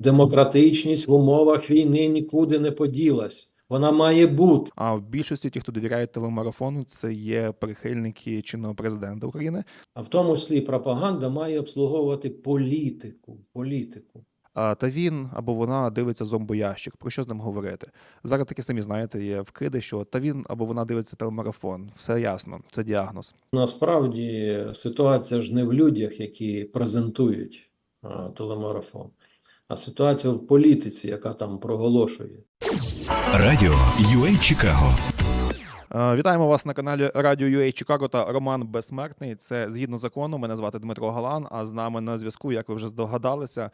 Демократичність в умовах війни нікуди не поділась. Вона має бути. А в більшості ті, хто довіряє телемарафону, це є прихильники чинного президента України. А в тому числі пропаганда має обслуговувати політику. політику. А, та він або вона дивиться зомбоящик. Про що з ним говорити? Зараз такі самі знаєте, є вкиди, що та він або вона дивиться телемарафон. Все ясно, це діагноз. Насправді ситуація ж не в людях, які презентують а, телемарафон, а ситуація в політиці, яка там проголошує. Радіо UA Чикаго Е, Вітаємо вас на каналі Радіо UA Чикаго та Роман Безсмертний. Це згідно закону. Мене звати Дмитро Галан. А з нами на зв'язку, як ви вже здогадалися,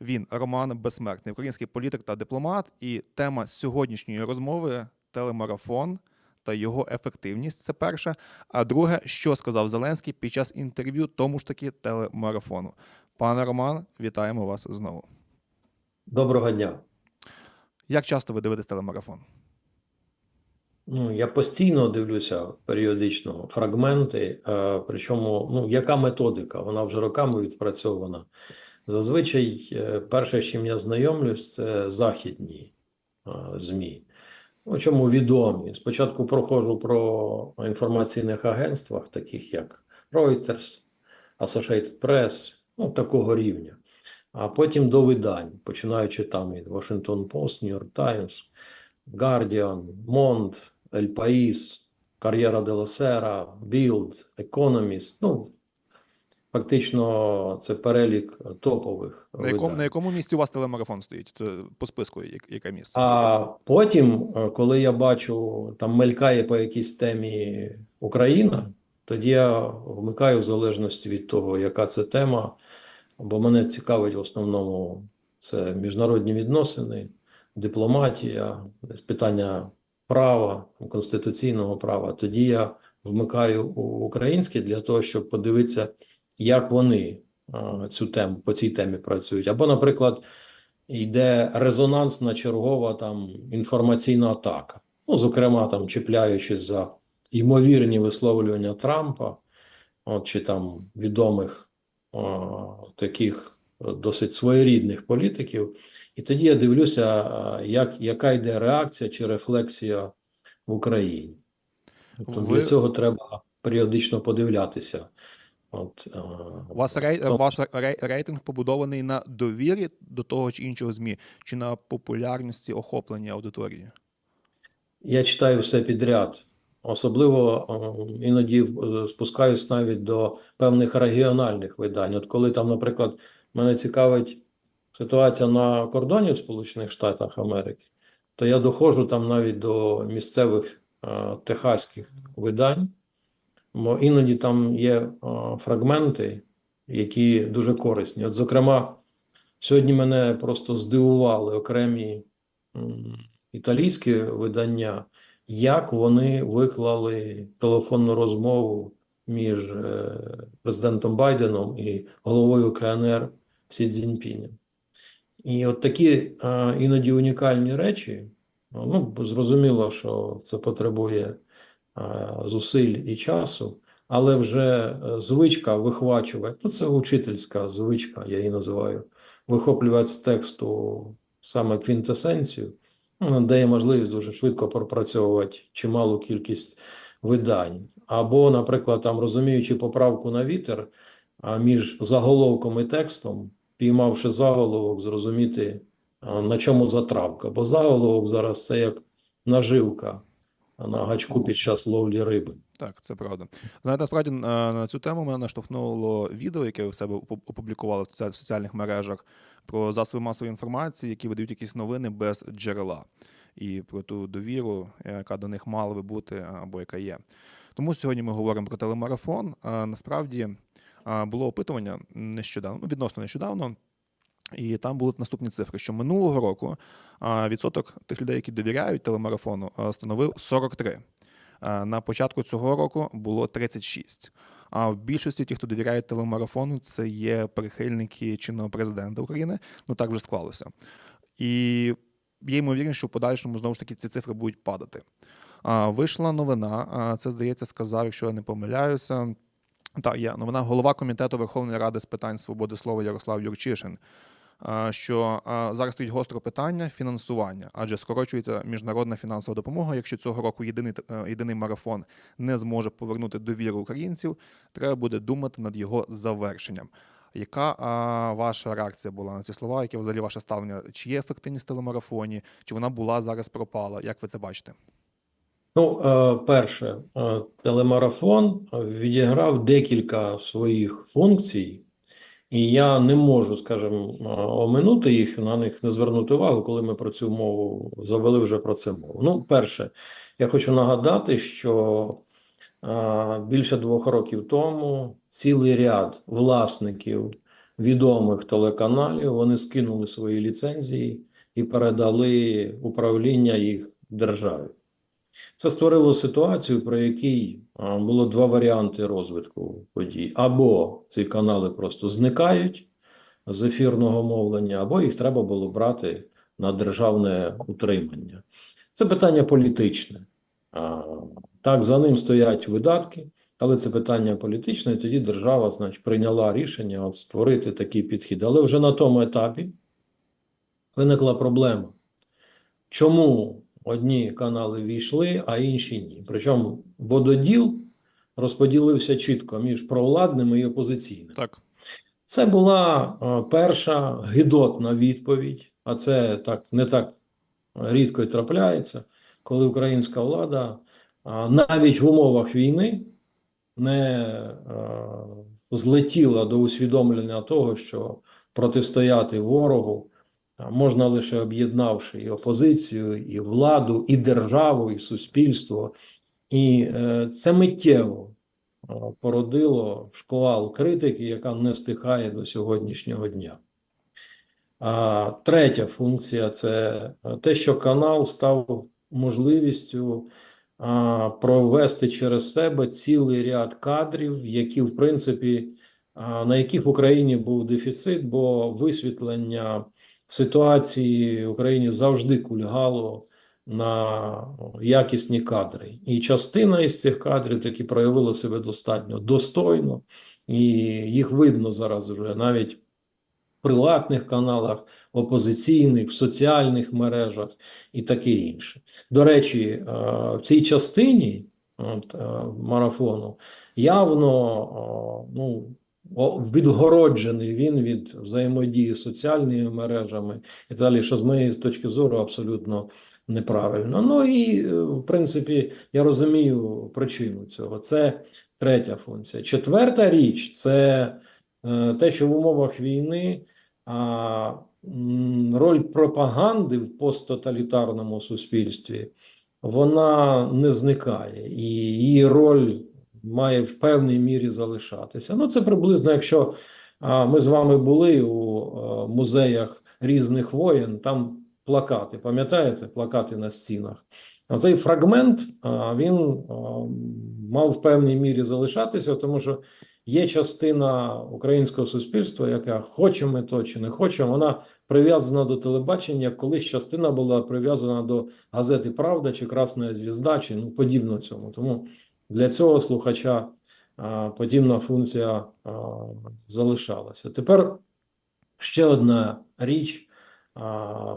він Роман Безсмертний, український політик та дипломат. І тема сьогоднішньої розмови телемарафон та його ефективність. Це перше. А друге, що сказав Зеленський під час інтерв'ю тому ж таки телемарафону. Пане Роман, вітаємо вас знову. Доброго дня. Як часто ви дивитесь телемарафон? Ну, я постійно дивлюся періодично фрагменти, е, причому, ну, яка методика? Вона вже роками відпрацьована. Зазвичай, е, перше, з чим я знайомлюсь, це західні е, ЗМІ. Ну, чому відомі? Спочатку проходжу про інформаційних агентствах, таких як Reuters, Associated Press, ну, такого рівня. А потім до видань, починаючи там від Washington Post, New York Times, Guardian, Mond, El País, Кар'єра де ла Сера, Bild, Economist. Ну, фактично, це перелік топових На якому, видань. на якому місці у вас телемарафон стоїть? Це по списку, як- яке місце? А потім, е, коли я бачу, там мелькає по якійсь темі Україна, тоді я вмикаю в залежності від того, яка це тема, бо мене цікавить в основному це міжнародні відносини, дипломатія, питання права, конституційного права. Тоді я вмикаю українське для того, щоб подивитися, як вони цю тему по цій темі працюють. Або, наприклад, йде резонансна чергова там інформаційна атака. Ну, зокрема, там чіпляючись за ймовірні висловлювання Трампа, от, чи там відомих таких е, досить своєрідних політиків. І тоді я дивлюся, як, яка йде реакція чи рефлексія в Україні. Тобто Ви- для цього треба періодично подивлятися. От, У вас, рей... то- вас рей... рейтинг побудований на довірі до того чи іншого ЗМІ, чи на популярності охоплення аудиторії? Я читаю все підряд. Особливо е, іноді е, спускаюсь навіть до певних регіональних видань. От коли там, наприклад, мене цікавить ситуація на кордоні в Сполучених Штатах Америки, то я доходжу там навіть до місцевих е, техаських видань, бо іноді там є фрагменти, які дуже корисні. От, зокрема, сьогодні мене просто здивували окремі італійські видання, як вони виклали телефонну розмову між е, президентом Байденом і головою КНР Сі Цзіньпінем. І от такі е, іноді унікальні речі, ну, зрозуміло, що це потребує е, зусиль і часу, але вже звичка вихвачувати, ну це учительська звичка, я її називаю, вихоплювати з тексту саме квінтесенцію, дає можливість дуже швидко пропрацьовувати чималу кількість видань. Або, наприклад, там розуміючи поправку на вітер, а між заголовком і текстом, піймавши заголовок, зрозуміти, на чому затравка. Бо заголовок зараз це як наживка на гачку під час ловлі риби. Так, це правда. Знаєте, насправді на на цю тему мене наштовхнуло відео, яке ви в себе опублікували в соціальних мережах про засоби масової інформації, які видають якісь новини без джерела, і про ту довіру, яка до них мала би бути або яка є. Тому сьогодні ми говоримо про телемарафон. Насправді було опитування нещодавно, ну, відносно нещодавно. І там були наступні цифри, що минулого року відсоток тих людей, які довіряють телемарафону, становив 43. А, На початку цього року було 36. А в більшості ті, хто довіряє телемарафону, це є прихильники чинного президента України. Ну так вже склалося. І є ймовірність, що в подальшому знову ж таки ці цифри будуть падати. Вийшла новина. Це здається, сказав, якщо я не помиляюся. Так, є новина голова комітету Верховної Ради з питань свободи слова Ярослав Юрчишин. Що зараз стоїть гостро питання фінансування, адже скорочується міжнародна фінансова допомога. Якщо цього року єдиний е, єдиний марафон не зможе повернути довіру українців, треба буде думати над його завершенням. Яка а, ваша реакція була на ці слова? Яке взагалі ваше ставлення? Чи є ефективність телемарафоні? Чи вона була зараз пропала? Як ви це бачите? Ну, е, перше, е, телемарафон відіграв декілька своїх функцій, і я не можу, скажімо, е, оминути їх, на них не звернути увагу, коли ми про цю мову завели вже про це мову. Ну, перше, я хочу нагадати, що е, більше двох років тому цілий ряд власників відомих телеканалів вони скинули свої ліцензії і передали управління їх державі. Це створило ситуацію, при якій було два варіанти розвитку подій: або ці канали просто зникають з ефірного мовлення, або їх треба було брати на державне утримання. Це питання політичне. Так, за ним стоять видатки, але це питання політичне, і тоді держава, значить, прийняла рішення от створити такий підхід. Але вже на тому етапі виникла проблема. Чому одні канали війшли, а інші ні? Причому вододіл розподілився чітко між провладними і опозиційними. Так. Це була е, перша гидотна відповідь, а це так не так рідко й трапляється, коли українська влада навіть в умовах війни не е, злетіла до усвідомлення того, що протистояти ворогу можна лише об'єднавши і опозицію, і владу, і державу, і суспільство. І е, це миттєво е, породило шквал критики, яка не стихає до сьогоднішнього дня. А третя функція це те, що канал став можливістю провести через себе цілий ряд кадрів, які, в принципі, на яких в Україні був дефіцит, бо висвітлення ситуації в Україні завжди кульгало на якісні кадри. І частина із цих кадрів таки проявила себе достатньо достойно, і їх видно зараз вже навіть в приватних каналах, опозиційних, в соціальних мережах і таке інше. До речі, е, в цій частині от, е, марафону явно е, ну, відгороджений він від взаємодії з соціальними мережами і далі, що з моєї точки зору абсолютно неправильно. Ну і е, в принципі я розумію причину цього. Це третя функція. Четверта річ це е, те, що в умовах війни а, роль пропаганди в посттоталітарному суспільстві вона не зникає, і її роль має в певній мірі залишатися. Ну, це приблизно, якщо ми з вами були у музеях різних воєн, там плакати, пам'ятаєте, плакати на стінах. А цей фрагмент він мав в певній мірі залишатися, тому що є частина українського суспільства, яка хочемо ми то чи не хочемо, вона прив'язана до телебачення. Колись частина була прив'язана до газети Правда чи Красна Звізда, чи ну подібно цьому. Тому для цього слухача подібна функція залишалася. Тепер ще одна річ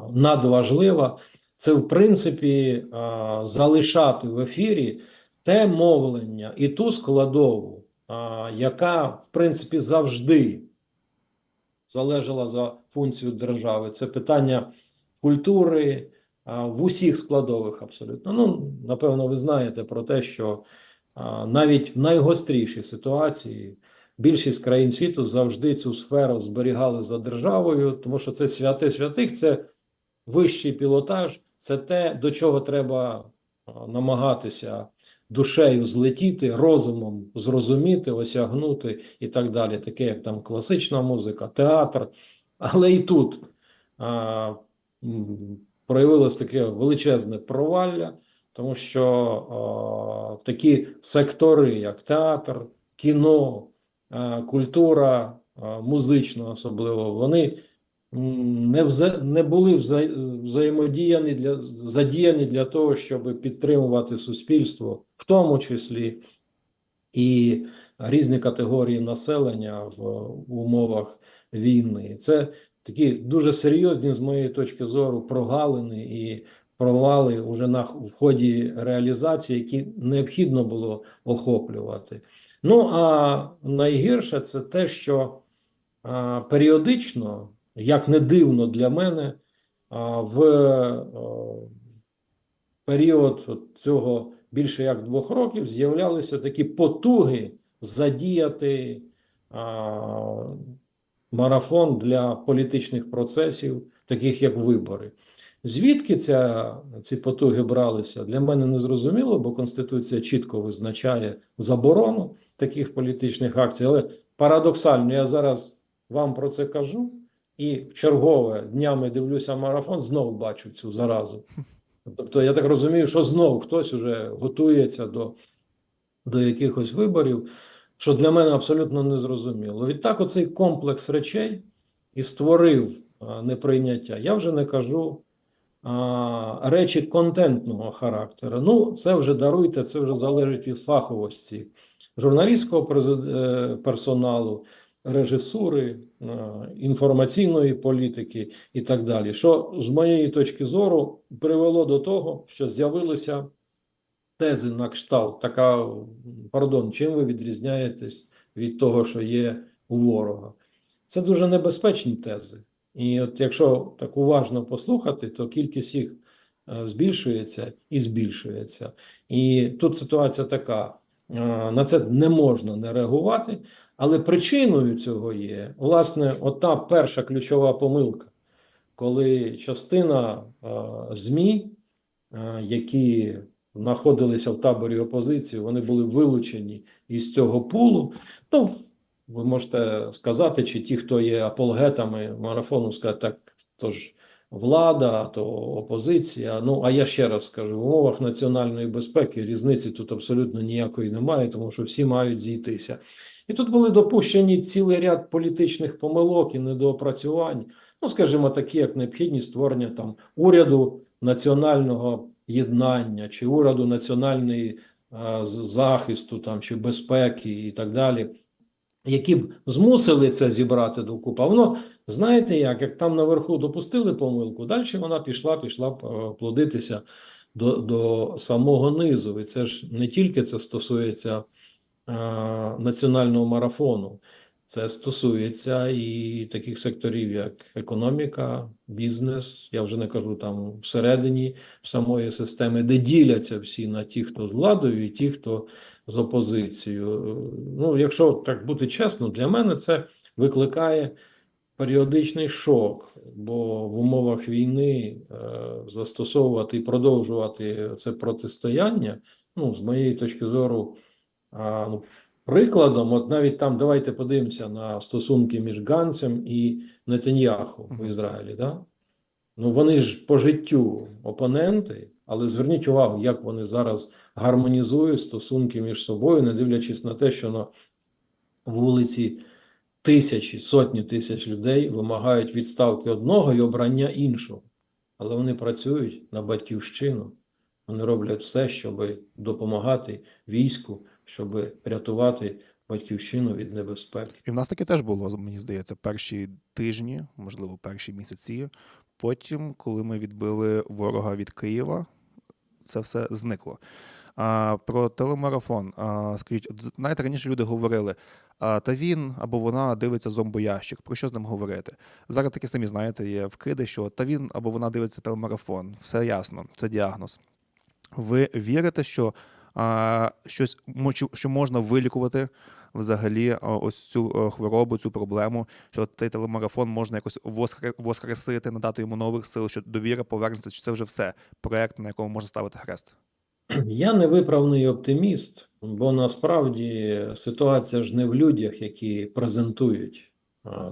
надважлива це, в принципі, залишати в ефірі те мовлення і ту складову, яка, в принципі, завжди залежала за функцію держави. Це питання культури в усіх складових абсолютно. Ну, напевно, ви знаєте про те, що навіть в найгострішій ситуації більшість країн світу завжди цю сферу зберігали за державою, тому що це святе святих, це вищий пілотаж, це те, до чого треба намагатися душею злетіти, розумом зрозуміти, осягнути і так далі, таке як там класична музика, театр. Але і тут а, проявилось таке величезне провалля, тому що а, такі сектори, як театр, кіно, а, культура, а, музична особливо, вони не, вза, не були вза, взаємодіяні для, задіяні для того, щоб підтримувати суспільство, в тому числі і різні категорії населення в умовах війни. Це такі дуже серйозні, з моєї точки зору, прогалини і провали уже на в ході реалізації, які необхідно було охоплювати. Ну а найгірше це те, що а, періодично, як не дивно для мене, а, в е, період цього більше як двох років з'являлися такі потуги задіяти а, марафон для політичних процесів, таких як вибори. Звідки ця, ці потуги бралися? Для мене не зрозуміло, бо Конституція чітко визначає заборону таких політичних акцій. Але парадоксально, я зараз вам про це кажу, і в чергове днями дивлюся марафон, знову бачу цю заразу. Тобто, я так розумію, що знову хтось уже готується до, до якихось виборів, що для мене абсолютно незрозуміло. Відтак, оцей комплекс речей і створив неприйняття. Я вже не кажу речі контентного характеру. Ну, це вже даруйте, це вже залежить від фаховості журналістського е, персоналу, режисури, е, інформаційної політики і так далі. Що з моєї точки зору привело до того, що з'явилися тези на кшталт. Така, пардон, чим ви відрізняєтесь від того, що є у ворога? Це дуже небезпечні тези. І от якщо так уважно послухати, то кількість їх е, збільшується і збільшується. І тут ситуація така: е, на це не можна не реагувати, але причиною цього є власне ота перша ключова помилка, коли частина е, ЗМІ, які знаходилися в таборі опозиції, вони були вилучені із цього пулу. Ну, ви можете сказати, чи ті, хто є апологетами марафону, сказати, так, то ж влада, то опозиція. Ну, а я ще раз скажу: в умовах національної безпеки різниці тут абсолютно ніякої немає, тому що всі мають зійтися. І тут були допущені цілий ряд політичних помилок і недоопрацювань. Ну, скажімо, такі, як необхідність створення там уряду національного єднання чи уряду національної е, захисту там чи безпеки і так далі, які б змусили це зібрати докупи. А воно, знаєте як, як там наверху допустили помилку, далі вона пішла, пішла е, плодитися до, до самого низу. І це ж не тільки це стосується е, національного марафону. Це стосується і таких секторів, як економіка, бізнес. Я вже не кажу там всередині самої системи, де діляться всі на ті, хто з владою, і ті, хто з опозицією. Ну, якщо так бути чесно, для мене це викликає періодичний шок, бо в умовах війни е, застосовувати і продовжувати це протистояння, ну, з моєї точки зору, ну, Прикладом, от навіть там давайте подивимося на стосунки між Ганцем і Нетаньяху в Ізраїлі. Да? Ну вони ж по життю опоненти, але зверніть увагу, як вони зараз гармонізують стосунки між собою, не дивлячись на те, що на вулиці тисячі, сотні тисяч людей вимагають відставки одного і обрання іншого. Але вони працюють на батьківщину. Вони роблять все, щоб допомагати війську, щоб рятувати батьківщину від небезпеки. І в нас таке теж було, мені здається, перші тижні, можливо, перші місяці. Потім, коли ми відбили ворога від Києва, це все зникло. А, про телемарафон. А, скажіть, знаєте, раніше люди говорили, а, та він або вона дивиться зомбоящик. Про що з ним говорити? Зараз такі самі, знаєте, є вкиди, що та він або вона дивиться телемарафон. Все ясно, це діагноз. Ви вірите, що а, щось що можна вилікувати взагалі ось цю е, хворобу, цю проблему, що цей телемарафон можна якось воскре- воскресити, надати йому нових сил, що довіра повернеться, чи це вже все проект, на якому можна ставити хрест? Я не виправний оптиміст, бо насправді ситуація ж не в людях, які презентують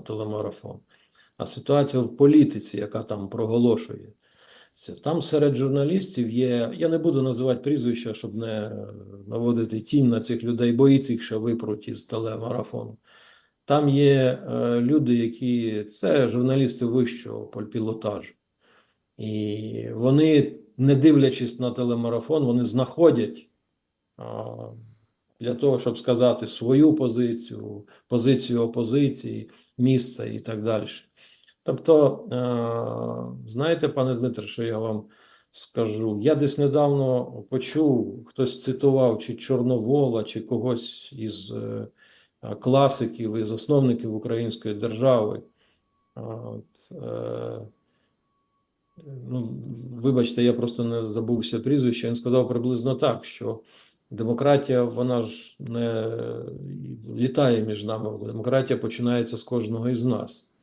телемарафон, а ситуація в політиці, яка там проголошує. Там серед журналістів є. Я не буду називати прізвища, щоб не е, наводити тінь на цих людей, бо і цих ще випруть із телемарафону. Там є е, люди, які це журналісти вищого пілотажу. І вони, не дивлячись на телемарафон, вони знаходять а, для того, щоб сказати свою позицію, позицію опозиції, місце і так далі. Тобто, е, знаєте, пане Дмитре, що я вам скажу? Я десь недавно почув, хтось цитував чи Чорновола, чи когось із е, класиків і засновників української держави. От, е, ну, вибачте, я просто не забувся прізвище. Він сказав приблизно так, що демократія, вона ж не літає між нами. Демократія починається з кожного із нас.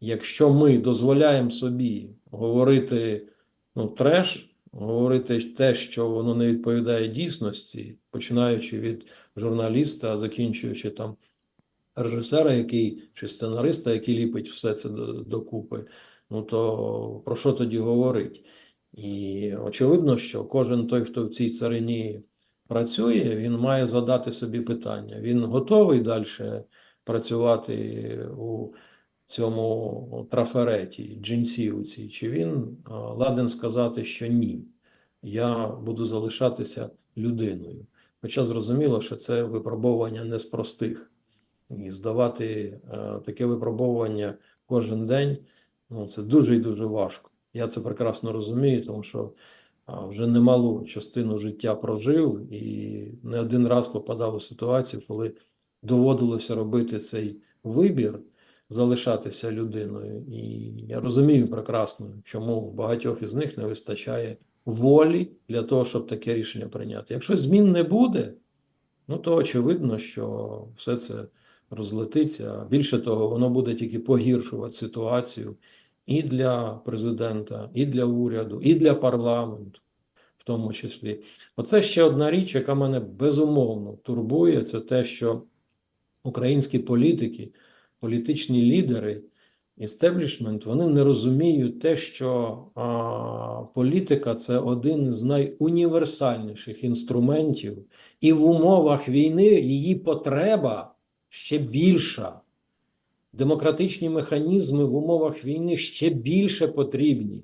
Якщо ми дозволяємо собі говорити ну, треш, говорити те, що воно не відповідає дійсності, починаючи від журналіста, закінчуючи там режисера, який чи сценариста, який ліпить все це докупи, ну то про що тоді говорить? І очевидно, що кожен той, хто в цій царині працює, він має задати собі питання: він готовий далі працювати у цьому трафареті, джинсівці, чи він ладен сказати, що ні, я буду залишатися людиною. Хоча зрозуміло, що це випробовування не з простих. І здавати е, таке випробовування кожен день, ну це дуже і дуже важко. Я це прекрасно розумію, тому що вже немалу частину життя прожив і не один раз попадав у ситуацію, коли доводилося робити цей вибір, залишатися людиною. І я розумію прекрасно, чому багатьох із них не вистачає волі для того, щоб таке рішення прийняти. Якщо змін не буде, ну то очевидно, що все це розлетиться. Більше того, воно буде тільки погіршувати ситуацію і для президента, і для уряду, і для парламенту, в тому числі. Оце ще одна річ, яка мене безумовно турбує, це те, що українські політики, політичні лідери, істеблішмент, вони не розуміють те, що а, політика це один з найуніверсальніших інструментів, і в умовах війни її потреба ще більша. Демократичні механізми в умовах війни ще більше потрібні.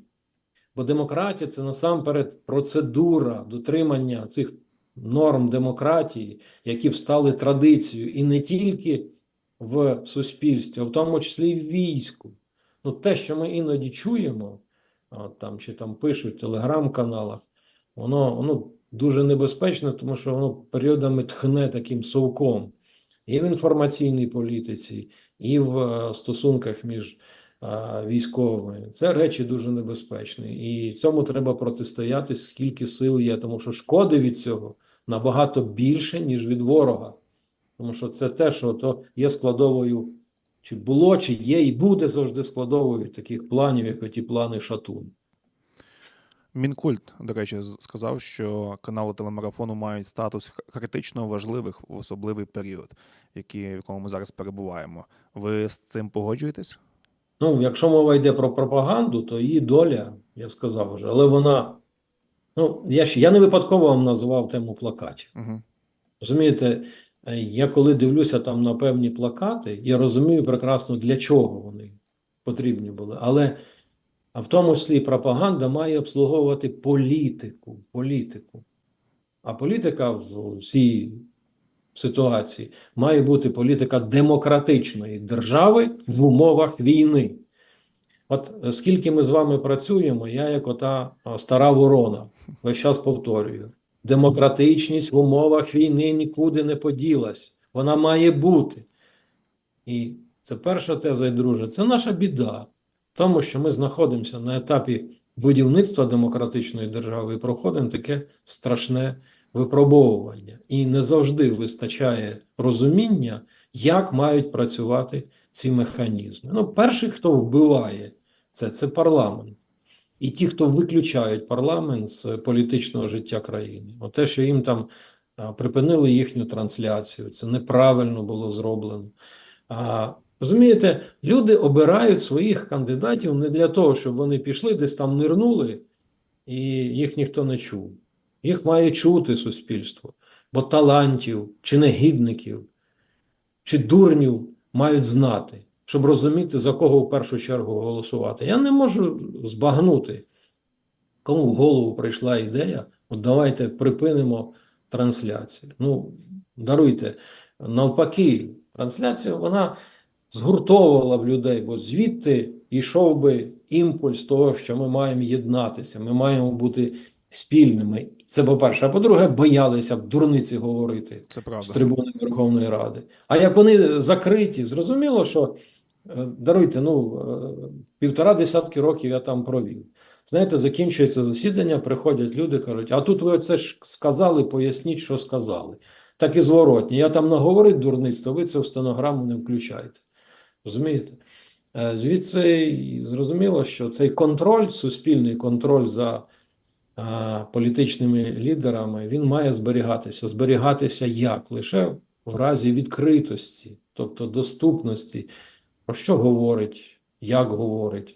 Бо демократія це насамперед процедура дотримання цих норм демократії, які б стали традицією, і не тільки в суспільстві, в тому числі і в війську. Ну, те, що ми іноді чуємо, а, там, чи там пишуть в телеграм-каналах, воно, воно дуже небезпечно, тому що воно періодами тхне таким совком і в інформаційній політиці, і в е, стосунках між е, військовими. Це речі дуже небезпечні. І цьому треба протистояти, скільки сил є, тому що шкоди від цього набагато більше, ніж від ворога. Тому що це те, що то є складовою, чи було, чи є, і буде завжди складовою таких планів, як оті плани Шатун. Мінкульт, до речі, сказав, що канали телемарафону мають статус критично важливих в особливий період, який, в якому ми зараз перебуваємо. Ви з цим погоджуєтесь? Ну, якщо мова йде про пропаганду, то її доля, я сказав вже, але вона. Ну, я ж я не випадково вам назвав тему плакатів. Угу. Розумієте, я коли дивлюся там на певні плакати, я розумію прекрасно, для чого вони потрібні були. Але а в тому числі пропаганда має обслуговувати політику. політику. А політика в цій ситуації має бути політика демократичної держави в умовах війни. От е, скільки ми з вами працюємо, я як ота стара ворона весь час повторюю. Демократичність в умовах війни нікуди не поділась. Вона має бути. І це перша теза, і друга. Це наша біда. Тому, що ми знаходимося на етапі будівництва демократичної держави і проходимо таке страшне випробовування. І не завжди вистачає розуміння, як мають працювати ці механізми. Ну, перший, хто вбиває це, це парламент. І ті, хто виключають парламент з політичного життя країни. От те, що їм там припинили їхню трансляцію, це неправильно було зроблено. А, розумієте, люди обирають своїх кандидатів не для того, щоб вони пішли, десь там нирнули, і їх ніхто не чув. Їх має чути суспільство, бо талантів чи негідників, чи дурнів мають знати, щоб розуміти, за кого в першу чергу голосувати. Я не можу збагнути, кому в голову прийшла ідея, от давайте припинимо трансляцію. Ну, даруйте, навпаки, трансляція вона згуртовувала б людей, бо звідти йшов би імпульс того, що ми маємо єднатися, ми маємо бути спільними. Це по-перше. А по-друге, боялися б дурниці говорити Це з трибуни Верховної Ради. А як вони закриті, зрозуміло, що даруйте, ну е, півтора десятки років я там провів. Знаєте, закінчується засідання, приходять люди, кажуть, а тут ви оце ж сказали, поясніть, що сказали. Так і зворотні. Я там наговорив дурниць, то ви це в стенограму не включаєте. Розумієте? Е, Звідси зрозуміло, що цей контроль, суспільний контроль за е, політичними лідерами, він має зберігатися. Зберігатися як? Лише в разі відкритості, тобто доступності, про що говорить, як говорить,